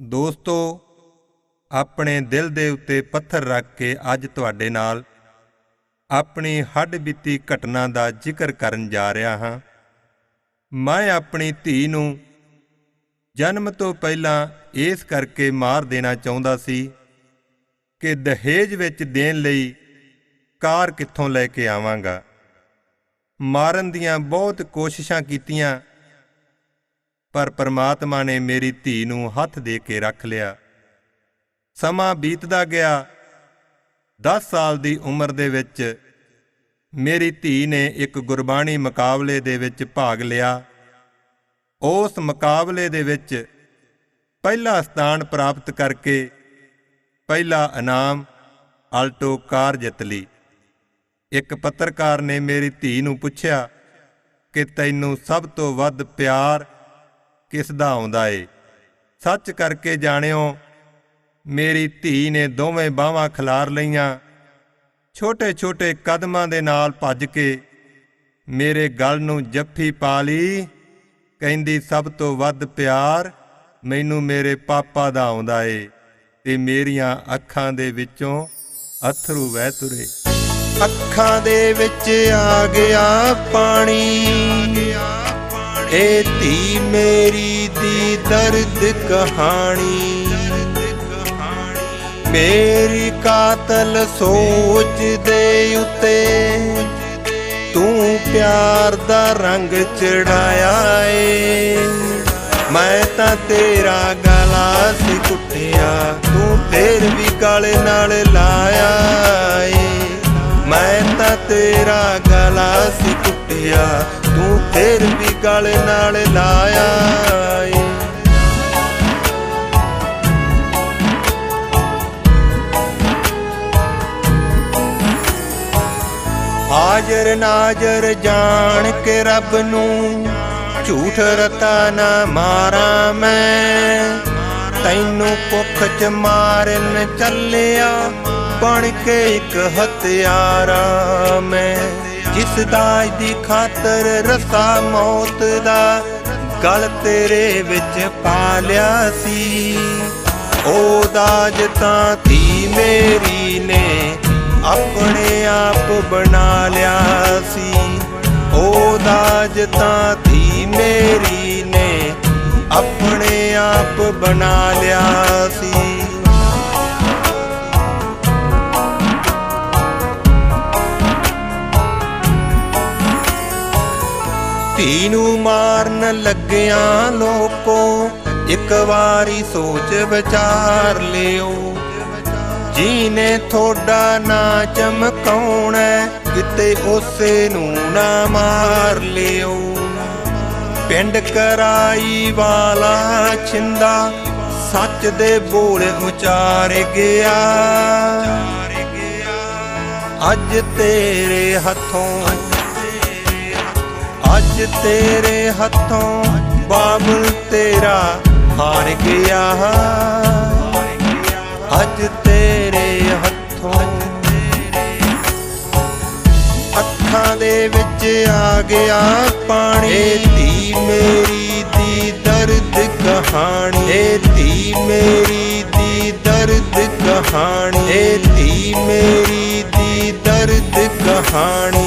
ਦੋਸਤੋ, ਆਪਣੇ ਦਿਲ ਦੇ ਉੱਤੇ ਪੱਥਰ ਰੱਖ ਕੇ ਅੱਜ ਤੁਹਾਡੇ ਨਾਲ ਆਪਣੀ ਹੱਡ ਬੀਤੀ ਘਟਨਾ ਦਾ ਜ਼ਿਕਰ ਕਰਨ ਜਾ ਰਿਹਾ ਹਾਂ। ਮੈਂ ਆਪਣੀ ਧੀ ਨੂੰ ਜਨਮ ਤੋਂ ਪਹਿਲਾਂ ਇਸ ਕਰਕੇ ਮਾਰ ਦੇਣਾ ਚਾਹੁੰਦਾ ਸੀ ਕਿ ਦਹੇਜ ਵਿੱਚ ਦੇਣ ਲਈ ਕਾਰ ਕਿੱਥੋਂ ਲੈ ਕੇ ਆਵਾਂਗਾ। ਮਾਰਨ ਦੀਆਂ ਬਹੁਤ ਕੋਸ਼ਿਸ਼ਾਂ ਕੀਤੀਆਂ ਪਰ ਪਰਮਾਤਮਾ ਨੇ ਮੇਰੀ ਧੀ ਨੂੰ ਹੱਥ ਦੇ ਕੇ ਰੱਖ ਲਿਆ। ਸਮਾਂ ਬੀਤਦਾ ਗਿਆ। 10 ਸਾਲ ਦੀ ਉਮਰ ਦੇ ਵਿੱਚ ਮੇਰੀ ਧੀ ਨੇ ਇੱਕ ਗੁਰਬਾਣੀ ਮੁਕਾਬਲੇ ਦੇ ਵਿੱਚ ਭਾਗ ਲਿਆ। ਉਸ ਮੁਕਾਬਲੇ ਦੇ ਵਿੱਚ ਪਹਿਲਾ ਸਥਾਨ ਪ੍ਰਾਪਤ ਕਰਕੇ ਪਹਿਲਾ ਇਨਾਮ ਆਲਟੋ ਕਾਰ ਜਿੱਤ ਲਈ। ਇੱਕ ਪੱਤਰਕਾਰ ਨੇ ਮੇਰੀ ਧੀ ਨੂੰ ਪੁੱਛਿਆ ਕਿ ਤੈਨੂੰ ਸਭ ਤੋਂ ਵੱਧ ਪਿਆਰ ਕਿਸ ਦਾ ਆਉਂਦਾ ਏ? ਸੱਚ ਕਰਕੇ ਜਾਣਿਓ, ਮੇਰੀ ਧੀ ਨੇ ਦੋਵੇਂ ਬਾਹਾਂ ਖਿਲਾਰ ਲਈਆਂ। ਛੋਟੇ-ਛੋਟੇ ਕਦਮਾਂ ਦੇ ਨਾਲ ਭੱਜ ਕੇ ਮੇਰੇ ਗਲ ਨੂੰ ਜੱਫੀ ਪਾ ਲਈ। ਕਹਿੰਦੀ, ਸਭ ਤੋਂ ਵੱਧ ਪਿਆਰ ਮੈਨੂੰ ਮੇਰੇ ਪਾਪਾ ਦਾ ਆਉਂਦਾ ਏ ਤੇ ਮੇਰੀਆਂ ਅੱਖਾਂ ਦੇ ਵਿੱਚੋਂ ਅਥਰੂ ਵਹਿ ਤੁਰੇ। ਅੱਖਾਂ ਦੇ ਵਿੱਚ ਆ ਗਿਆ ਪਾਣੀ। ਇਹ ਧੀ ਮੇਰੀ ਦੀ ਦਰਦ ਕਹਾਣੀ। ਮੇਰੀ ਕਾਤਲ ਸੋਚ ਦੇ ਉਤੇ ਤੂੰ ਪਿਆਰ ਦਾ ਰੰਗ ਚੜਾਇਆ ਏ ਮੈਂ ਤਾਂ ਤੇਰਾ ਗਲਾ ਸੀ ਕੁੱਟਿਆ, ਤੂੰ ਫੇਰ ਵੀ ਗਲ ਨਾਲ ਲਾਇਆ। ਸੀ ਤੂੰ ਫੇਰ ਵੀ ਗਲ ਨਾਲ ਲਾਇਆ ਹਾਜ਼ਰ ਨਾਜ਼ਰ ਜਾਣ ਕੇ ਰੱਬ ਨੂੰ ਝੂਠ ਰਤਾ ਨਾ ਮਾਰਾਂ ਮੈਂ। ਤੈਨੂੰ ਭੁੱਖ ਚ ਮਾਰਨ ਚੱਲਿਆ, ਬਣ ਕੇ ਇੱਕ ਹਥਿਆਰਾ ਮੈਂ। ਜਿਸ ਦਾਜ ਦੀ ਖਾਤਰ ਰਸਾ ਮੌਤ ਦਾ ਗਲ ਤੇਰੇ ਵਿੱਚ ਪਾ ਲਿਆ ਸੀ। ਉਹ ਦਾਜ ਤਾਂ ਧੀ ਮੇਰੀ ਨੇ ਆਪਣੇ ਆਪ ਬਣਾ ਲਿਆ ਸੀ। ਉਹ ਦਾਜ ਤਾਂ ਧੀ ਮੇਰੀ ਨੇ ਆਪਣੇ ਆਪ ਬਣਾ ਧੀ ਨੂੰ ਮਾਰਨ ਲੱਗਿਆਂ ਲੋਕੋ, ਇੱਕ ਵਾਰੀ ਸੋਚ ਵਿਚਾਰ ਲਿਓ। ਜੀਨੇ ਥੋੜਾ ਨਾ ਚਮਕਾਉਣਾ, ਕਿਤੇ ਉਸੇ ਨੂੰ ਨਾ ਮਾਰ ਲਿਓ। ਪਿੰਡ ਕਰਾਈ ਵਾਲਾ ਛਿੰਦਾ, ਸੱਚ ਦੇ ਬੋਲ ਉਚਾਰ ਗਿਆ। ਅੱਜ ਤੇਰੇ ਹੱਥੋਂ ਅੱਜ ਤੇਰੇ ਹੱਥੋਂ ਬਾਬਲ ਤੇਰਾ ਹਾਰ ਗਿਆ। ਅੱਜ ਤੇਰੇ ਹੱਥੋਂ ਅੱਖਾਂ ਦੇ ਵਿੱਚ ਆ ਗਿਆ ਪਾਣੀ। ਧੀ ਮੇਰੀ ਦੀ ਦਰਦ ਕਹਾਣੀ। ਇਹ ਧੀ ਮੇਰੀ ਦੀ ਦਰਦ ਕਹਾਣੀ। ਇਹ ਧੀ ਮੇਰੀ ਦੀ ਦਰਦ ਕਹਾਣੀ।